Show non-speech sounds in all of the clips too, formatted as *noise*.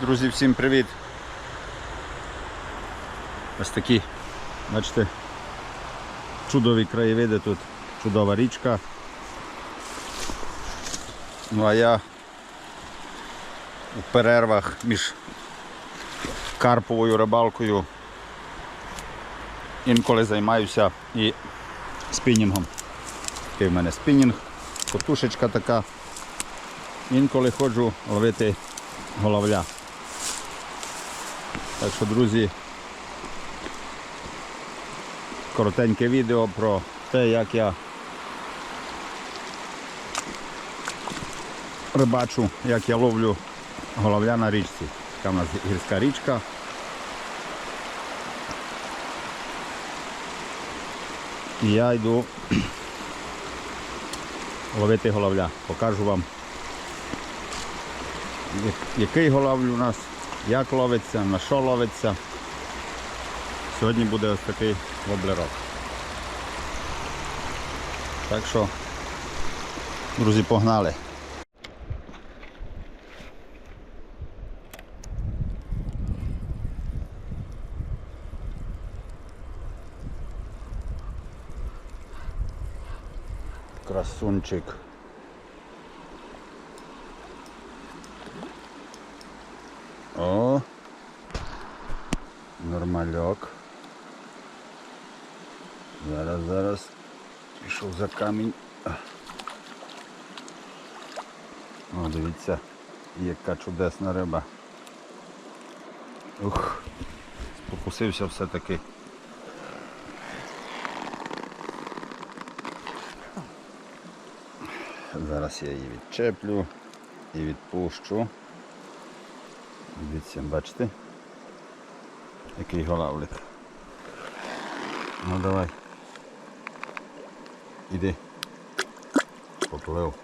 Друзі, всім привіт! Ось такі, бачите, чудові краєвиди тут, чудова річка. Ну а я у перервах між карповою рибалкою інколи займаюся і спінінгом. Такий в мене спінінг, котушечка така. Інколи ходжу ловити головля. Так що, друзі, коротеньке відео про те, як я рибачу, як я ловлю головля на річці. Така в нас гірська річка. І я йду *clears throat* ловити головля. Покажу вам, який головль у нас, як ловиться, на що ловиться. Сьогодні буде ось такий воблерок. Так що, друзі, погнали. Красунчик. О, нормальок. Зараз, зараз. Пішов за камінь. О, дивіться, яка чудесна риба. Ух, спокусився все-таки. Зараз я її відчеплю і відпущу. Дивіться, бачите? Який голавлик. Ну давай. Іди. Поплив.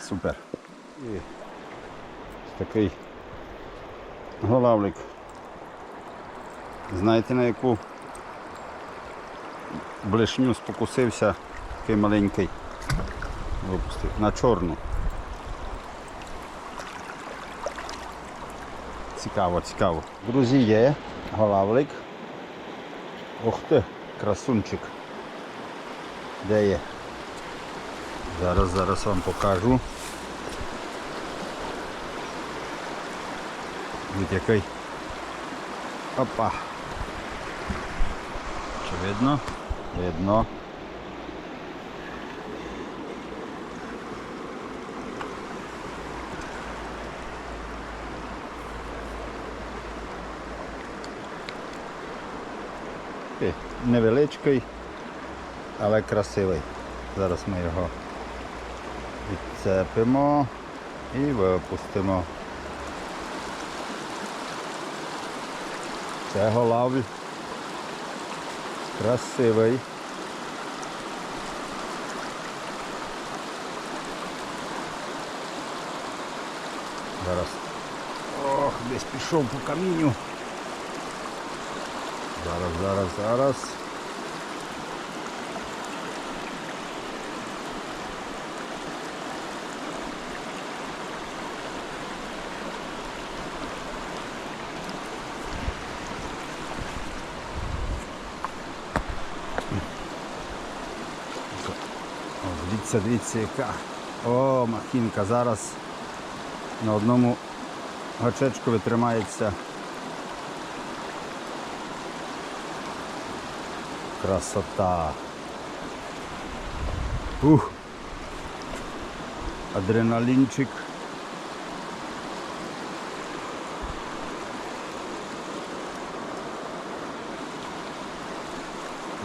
Супер. І такий голавлик. Знаєте на яку блишню спокусився такий маленький. Випустив. На чорну. Цікаво, цікаво. Друзі, є голавлик. Ух ти, красунчик. Де є? Зараз, зараз вам покажу. Від який. Опа. Чи видно? Видно. Такий Невеличкий, але красивий. Зараз ми його відцепимо і випустимо. Це голавль. Красивий. Зараз. Ох, десь пішов по камінню. Зараз, зараз, зараз. Дивіться, дивіться яка. О, махінка зараз на одному гачечку витримається. Красота. Ух. Адреналінчик.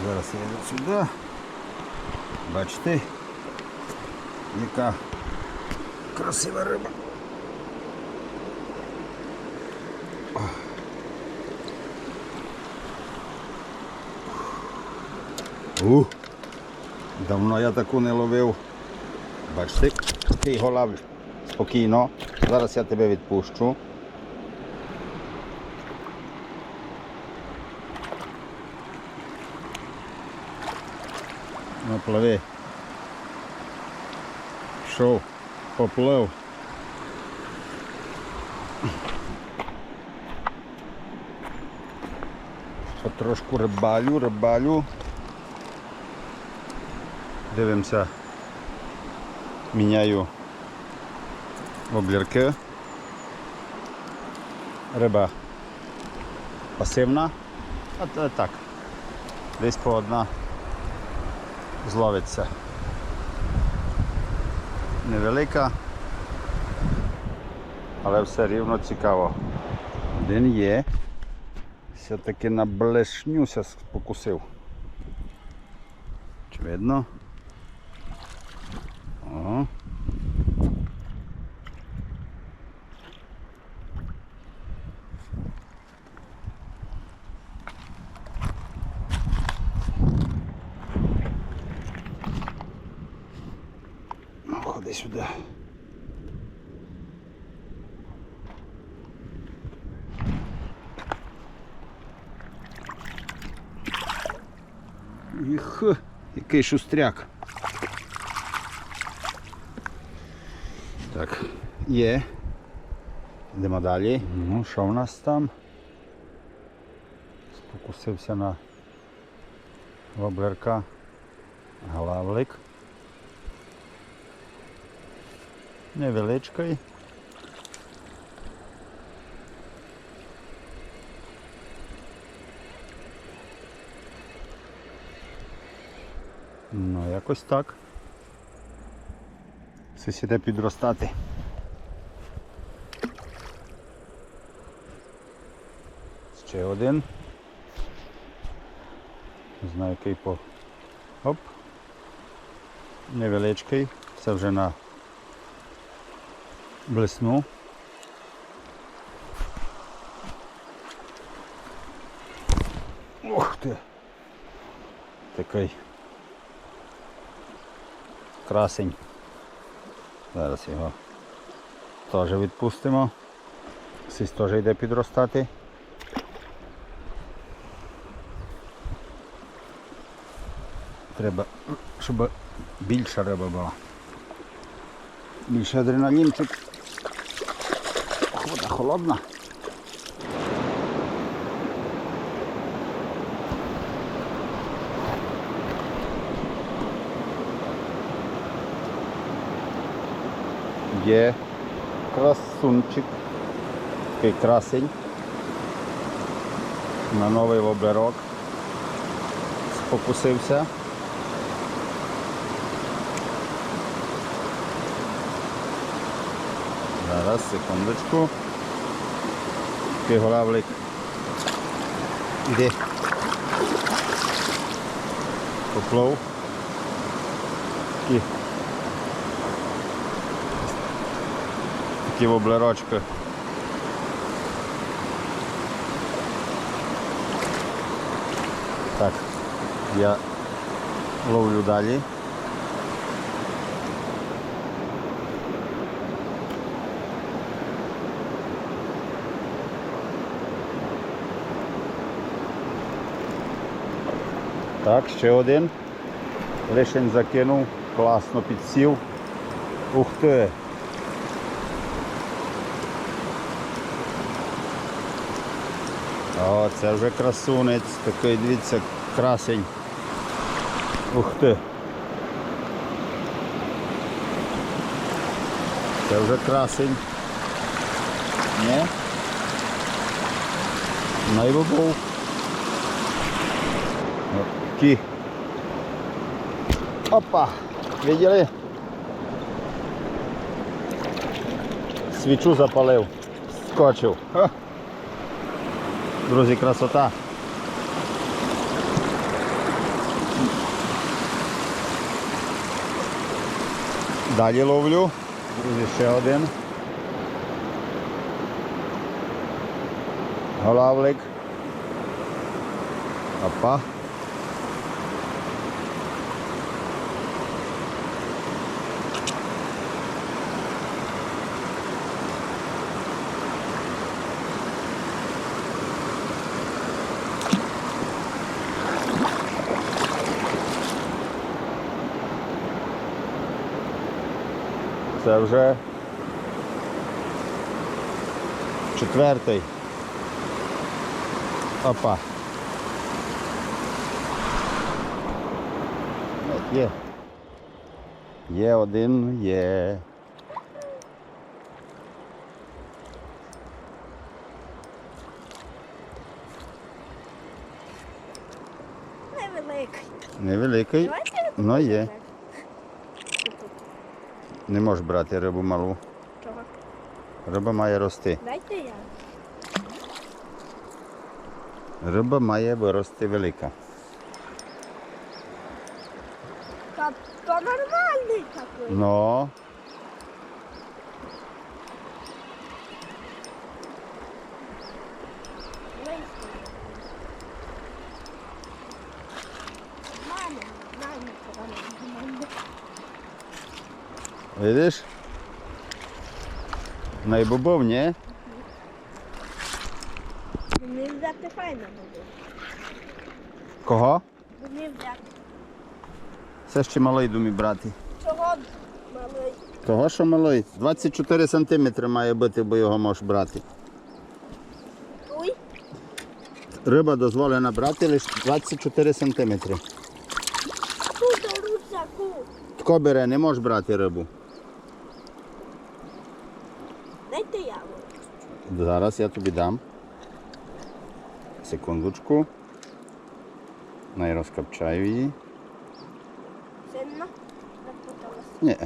Зараз я йду сюди. Бачите, яка красива риба. Ух, давно я таку не ловив. Бачите, ти його лав спокійно. Зараз я тебе відпущу. Ну, пливи. Пішов, поплив. Потрошку рибалю, рибалю. Дивимося. Міняю воблірки. Риба пасивна, а так. Десь по одна зловиться. Невелика, але все рівно цікаво. Один є. Все-таки на блешнюся покусив. Очевидно. О. Ну, ходи сюди. Їх, який шустряк. Так, є. Йдемо далі. Ну, що в нас там? Спокусився на воблерка. Главлик. Невеличкий. Ну, якось так. Все іде підростати. Ще один. Не знаю, який по. Оп. Невеличкий. Це вже на блесну. Ух ти! Такий красень. Зараз його теж відпустимо. Сись теж йде підростати. Треба, щоб більша риба була. Більше адреналінчик. Вода холодна. Є красунчик. Такий красень. На новий воблерок. Спокусився. Зараз, секундочку. Такий голавлик. Іди. Поплов. Такі. Такі воблерочки. Так, я ловлю далі. Так, ще один. Лишень закинув, класно підсів. Ух ти! О, це вже красунець, такий, дивіться, красень. Ух ти. Це вже красень. Ні? Найби був. Кі. Опа! Виділи? Свічу запалив. Скочив. Ха. Друзі, красота. Далі ловлю. Друзі, ще один. Голавлик. Опа. Це вже четвертий. Опа. От є. Є один, є. Невеликий. Невеликий, але є. Не можеш брати рибу малу. Чого? Риба має рости. Дайте я. Риба має вирости велика. Та то нормальний такий. Ну, Вийшов. Видиш? Найбобов, ні? Мені взяти файно буде. Кого? Мені взяти. Це ще малий думі брати. Чого малий? Того, що малий. 24 сантиметри має бути, бо його можеш брати. Ой, Риба дозволена брати лише 24 сантиметри. тут русаку. Тако бере, не можеш брати рибу. Дайте я. Зараз я тобі дам. Секундочку. Най розкопчаю її. Сильно. Ні.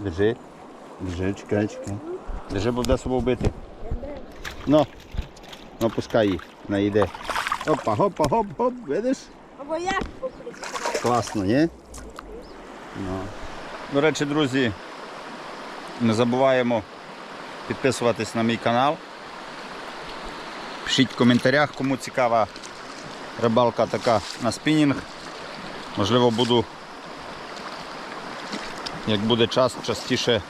Держи. Держи, чекай, чекай. Держи, бо буде собою бити. Ну. Ну, пускай її. Вона йде. Опа, хопа, хоп, хоп, видиш? Або як? Класно, ні? Ну. До речі, друзі, не забуваємо підписуватись на мій канал. Пишіть в коментарях, кому цікава рибалка така на спінінг. Можливо, буду, як буде час, частіше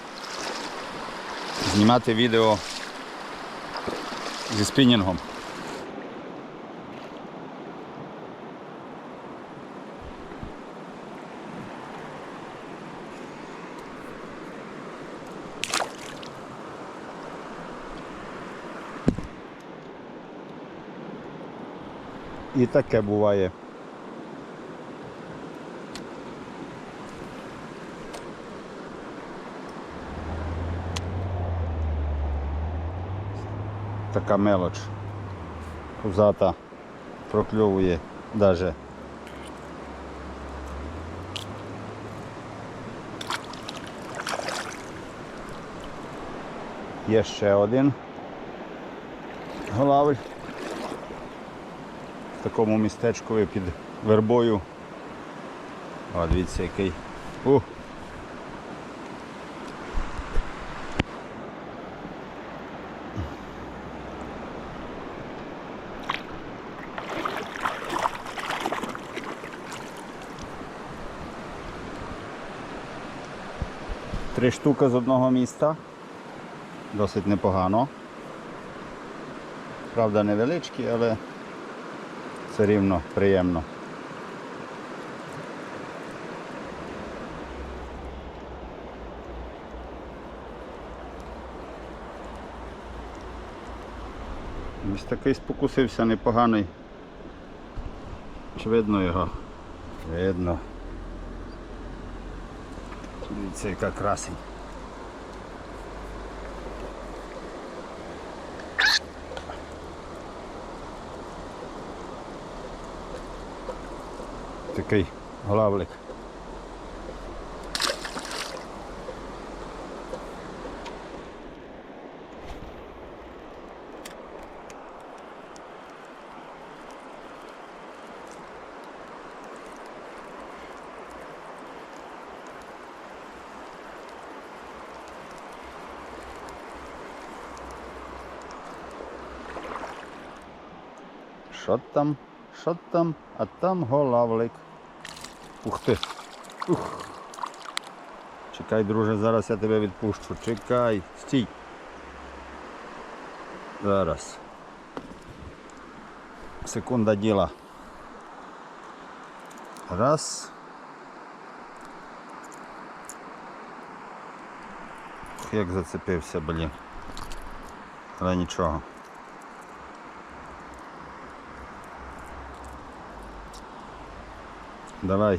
знімати відео зі спінінгом. І таке буває. Така мелоч. Пузата прокльовує даже. Є ще один голавль в такому містечкові під вербою. О, дивіться який. Ух. Три штуки з одного міста. Досить непогано. Правда, невеличкі, але все рівно приємно. Ось такий спокусився непоганий. Чи видно його? Видно. Дивіться, яка красень. Такий главлик. Що там? Що там? А там голавлик. Ух ти. Ух. Чекай, друже, зараз я тебе відпущу. Чекай. Стій. Зараз. Секунда діла. Раз. Як зацепився, блін. Але нічого. Давай.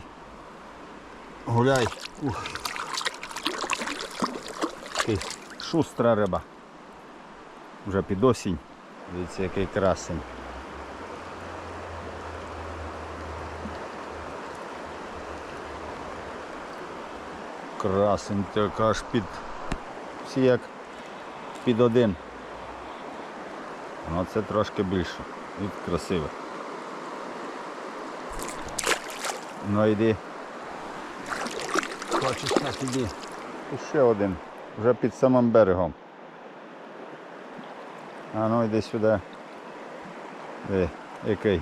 Гуляй. Ух. Такий шустра риба. Вже під осінь. Дивіться, який красень. Красень так аж під всі як під один. Ну це трошки більше. Від красиве. Ну йди. Хочеш так іди. І ще один. Вже під самим берегом. А ну йди сюди. Де, який?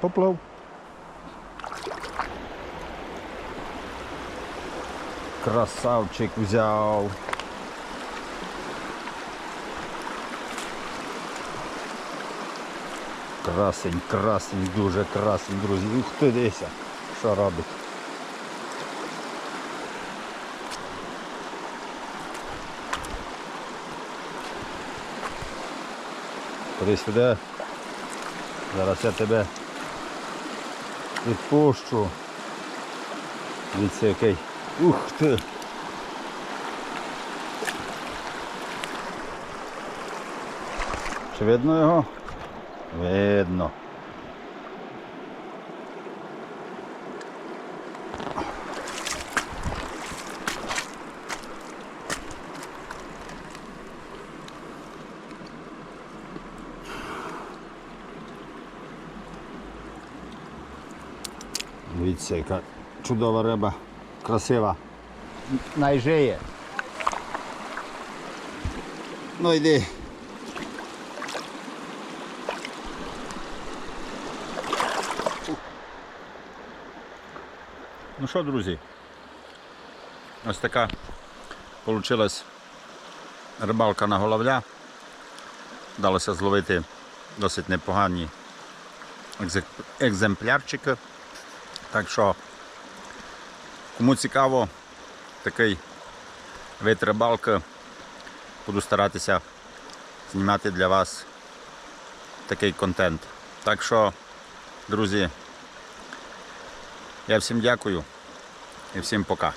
Поплав. Красавчик взяв. Красень, красень, дуже красень, друзі. Ух ти дися, що робить. Ходи сюди. Зараз я тебе відпущу. Дивіться який. Ух ти! Чи видно його? Видно. Дивіться, яка чудова риба, красива. Найжиє. Ну йди. Ну що, друзі? Ось така вийшла рибалка на головля. Вдалося зловити досить непогані екземплярчики. Так що, кому цікаво такий вид рибалки, буду старатися знімати для вас такий контент. Так що, друзі, я всім дякую і всім пока.